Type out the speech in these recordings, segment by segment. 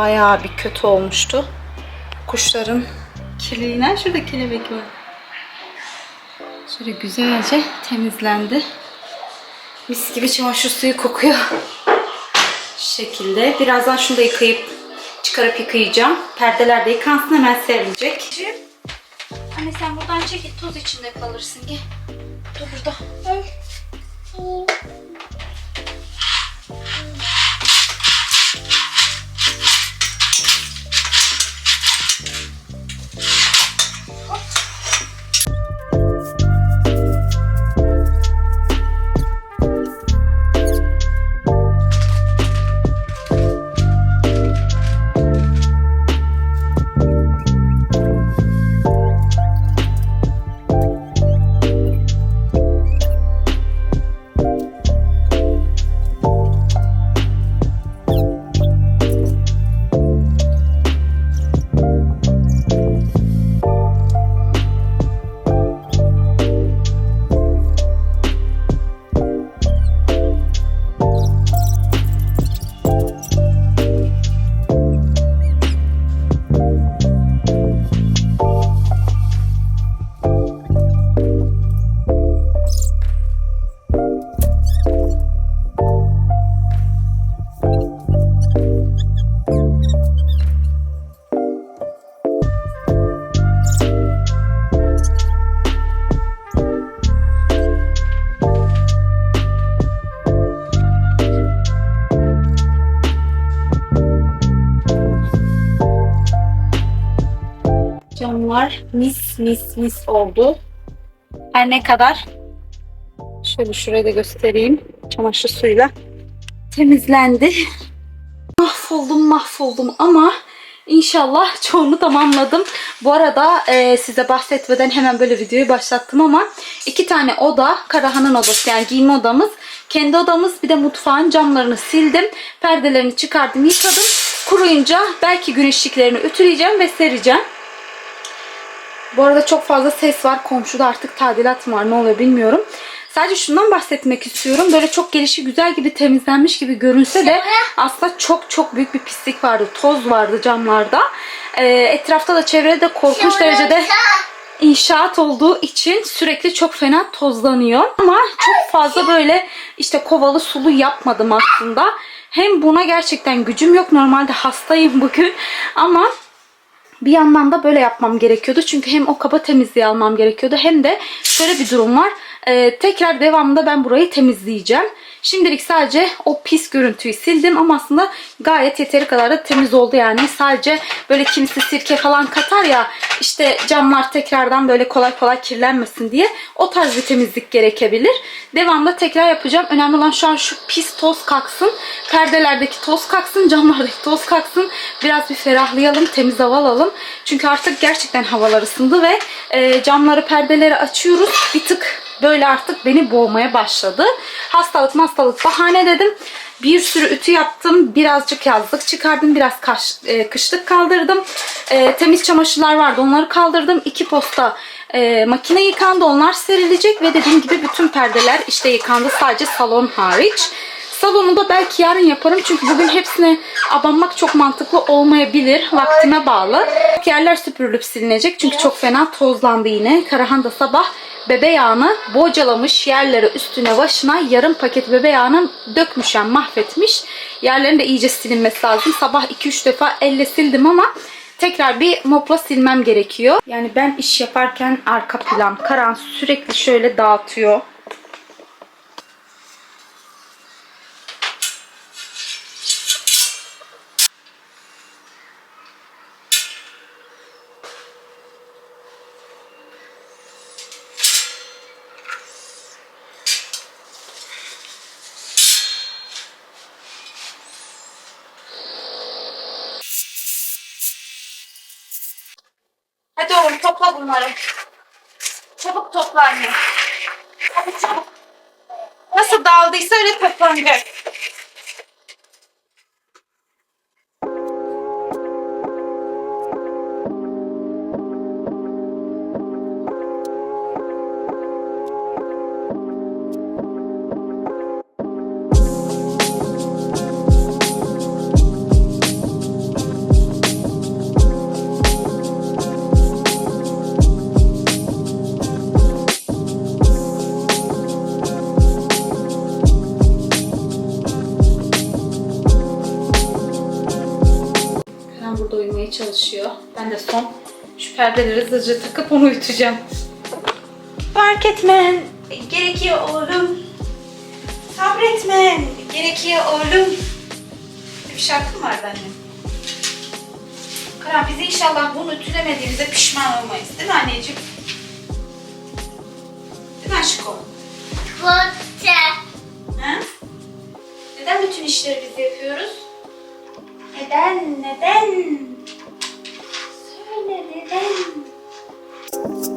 Bayağı bir kötü olmuştu. Kuşların kirliğinden şurada kelebek var. Şöyle güzelce temizlendi. Mis gibi çamaşır suyu kokuyor. Şu şekilde. Birazdan şunu da yıkayıp çıkarıp yıkayacağım. Perdeler de yıkansın hemen serilecek. Anne sen buradan çekil toz içinde kalırsın. Gel. Dur burada. Camlar mis mis mis oldu. Her ne kadar şöyle şurayı da göstereyim. Çamaşır suyuyla temizlendi. Mahvoldum mahvoldum ama inşallah çoğunu tamamladım. Bu arada e, size bahsetmeden hemen böyle videoyu başlattım ama iki tane oda, Karahan'ın odası yani giyinme odamız, kendi odamız bir de mutfağın camlarını sildim. Perdelerini çıkardım, yıkadım. Kuruyunca belki güneşliklerini ütüleyeceğim ve sereceğim. Bu arada çok fazla ses var. Komşuda artık tadilat mı var ne oluyor bilmiyorum. Sadece şundan bahsetmek istiyorum. Böyle çok gelişi güzel gibi temizlenmiş gibi görünse de aslında çok çok büyük bir pislik vardı. Toz vardı camlarda. Ee, etrafta da çevrede de korkunç derecede inşaat olduğu için sürekli çok fena tozlanıyor. Ama çok fazla böyle işte kovalı sulu yapmadım aslında. Hem buna gerçekten gücüm yok. Normalde hastayım bugün. Ama bir yandan da böyle yapmam gerekiyordu. Çünkü hem o kaba temizliği almam gerekiyordu hem de şöyle bir durum var. Ee, tekrar devamında ben burayı temizleyeceğim. Şimdilik sadece o pis görüntüyü sildim ama aslında gayet yeteri kadar da temiz oldu yani. Sadece böyle kimisi sirke falan katar ya işte camlar tekrardan böyle kolay kolay kirlenmesin diye o tarz bir temizlik gerekebilir. Devamında tekrar yapacağım. Önemli olan şu an şu pis toz kalksın. Perdelerdeki toz kalksın, camlardaki toz kalksın. Biraz bir ferahlayalım, temiz hava alalım. Çünkü artık gerçekten havalar ısındı ve e, camları, perdeleri açıyoruz. Bir tık böyle artık beni boğmaya başladı. Hastalık hastalık bahane dedim. Bir sürü ütü yaptım. Birazcık yazlık çıkardım. Biraz kaş, e, kışlık kaldırdım. E, temiz çamaşırlar vardı. Onları kaldırdım. İki posta e, makine yıkandı. Onlar serilecek ve dediğim gibi bütün perdeler işte yıkandı. Sadece salon hariç. Salonu da belki yarın yaparım. Çünkü bugün hepsine abanmak çok mantıklı olmayabilir. Vaktime bağlı. Yerler süpürülüp silinecek. Çünkü çok fena tozlandı yine. Karahan da sabah bebe yağını bocalamış yerlere üstüne başına yarım paket bebe yağını dökmüş yani mahvetmiş. Yerlerin de iyice silinmesi lazım. Sabah 2-3 defa elle sildim ama tekrar bir mopla silmem gerekiyor. Yani ben iş yaparken arka plan Karan sürekli şöyle dağıtıyor. Hadi oğlum topla bunları. Çabuk topla anne. Hadi çabuk. Nasıl dağıldıysa öyle toplanacak. Perdeleri hızlıca takıp onu uyutacağım. Fark etmen gerekiyor oğlum. Sabretmen gerekiyor oğlum. Bir şarkı mı vardı annem? Karan biz inşallah bunu ütülemediğimizde pişman olmayız. Değil mi anneciğim? Değil mi? Kote. Ha? Neden bütün işleri biz yapıyoruz? Neden? Neden? Söyle neden?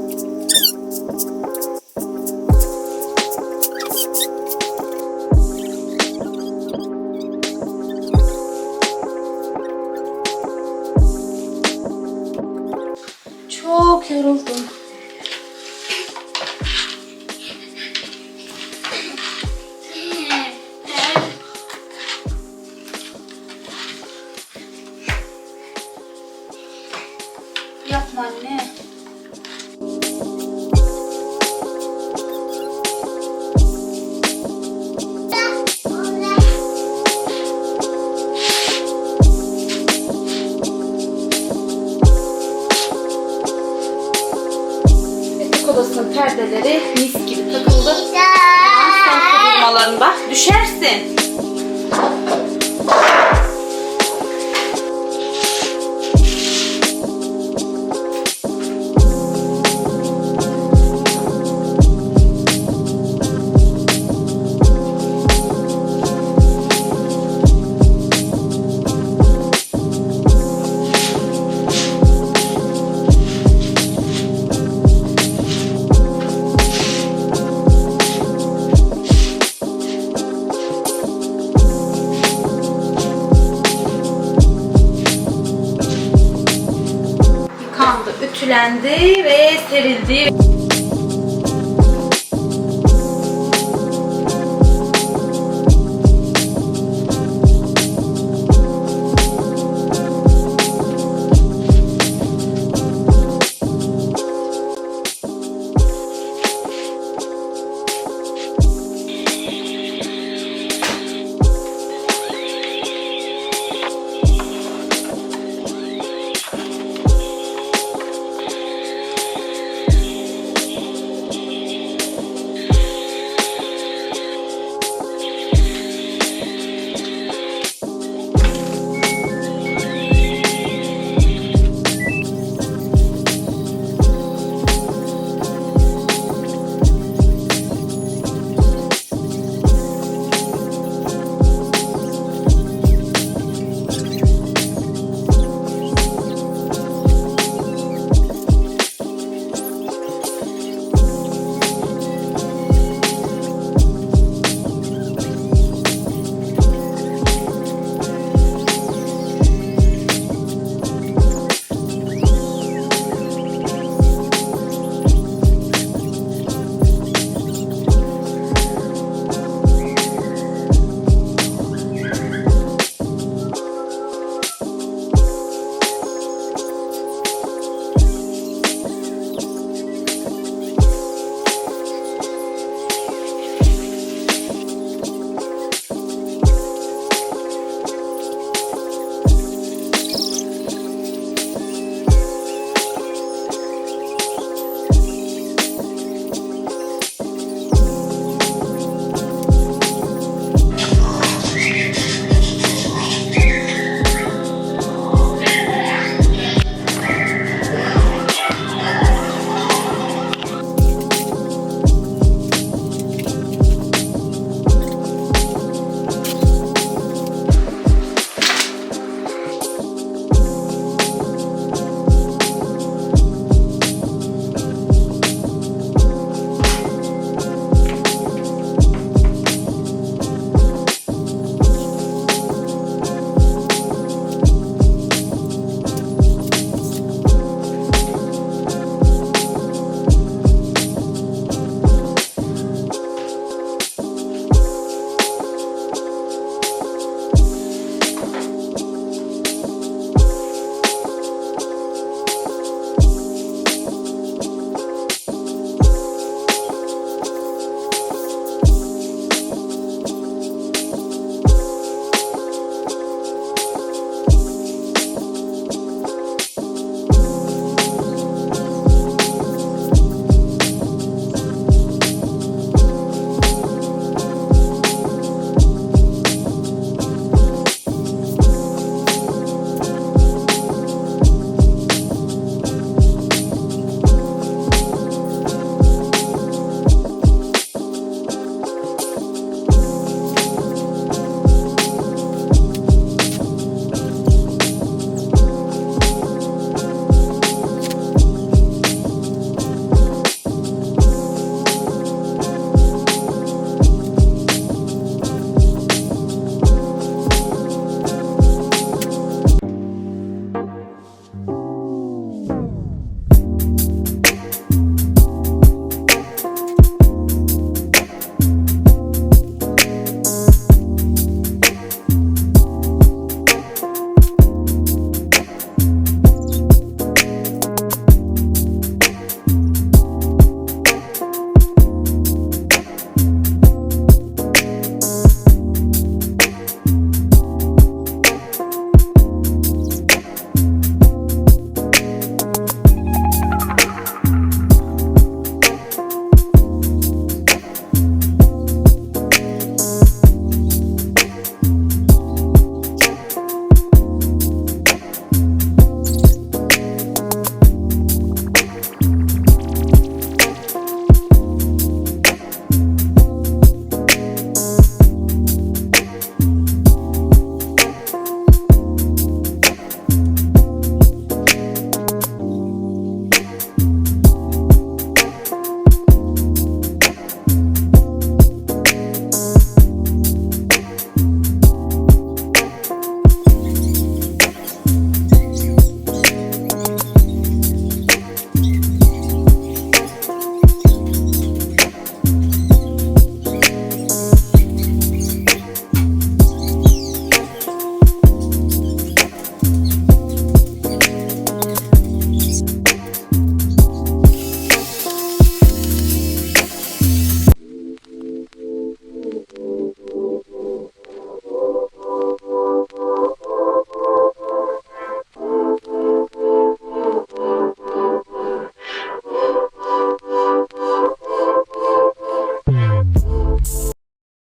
Yıkandı, ütülendi ve serildi.